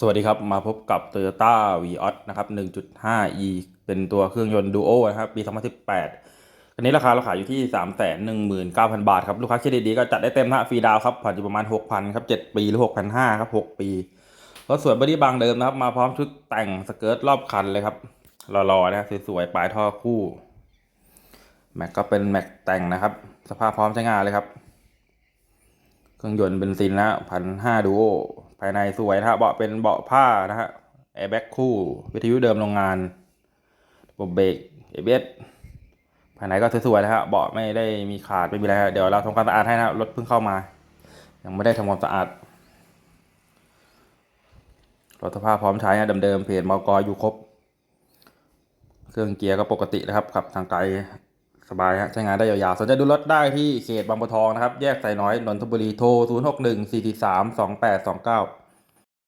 สวัสดีครับ มาพบกับ Toyota Vios นะครับ 1.5e เป็นตัวเครื่องยนต์ Duo นะครับ ปี 2018คันนี้ราคาเราขายอยู่ที่ 319,000 บาทครับ ลูกค้าเครดิตดีก็จัดได้เต็มนะฟรีดาวครับ ผ่อนอยู่ประมาณ 6,000 ครับ 7 ปี หรือ 6,500 ครับ 6 ปีรถสวยบอดี้บางเดิมนะครับ มาพร้อมชุดแต่งสเกิร์ตรอบคันเลยครับรอๆนะสวยๆ ปลายท่อคู่แม็กก็เป็นแม็กแต่งนะครับ สภาพพร้อมใช้งานเลยครับ เครื่องยนต์เบนซินนะพันห้าดูโอ ภายในสวยนะฮะเบาะเป็นเบาะผ้านะฮะแอร์แบ็กคู่ วิทยุเดิมโรงงานระบบเบรกเอเบสภายในก็สวยๆนะฮะเบาะไม่ได้มีขาดไม่มีอะไรฮะเดี๋ยวเราทำความสะอาดให้นะรถเพิ่งเข้ามา ยังไม่ได้ทำความสะอาดรถสภาพพร้อมใช้นะเดิมๆเพจมกอยู่ครบ เครื่องเกียร์ก็ปกตินะครับขับทางไกล สบายฮะใช้งานได้ยาวๆ สนใจดูรถได้ที่เขตบางบัวทองนะครับ แยกสายน้อยนนทบุรีโทร 0 6 1 4 4 3 2 8 2 9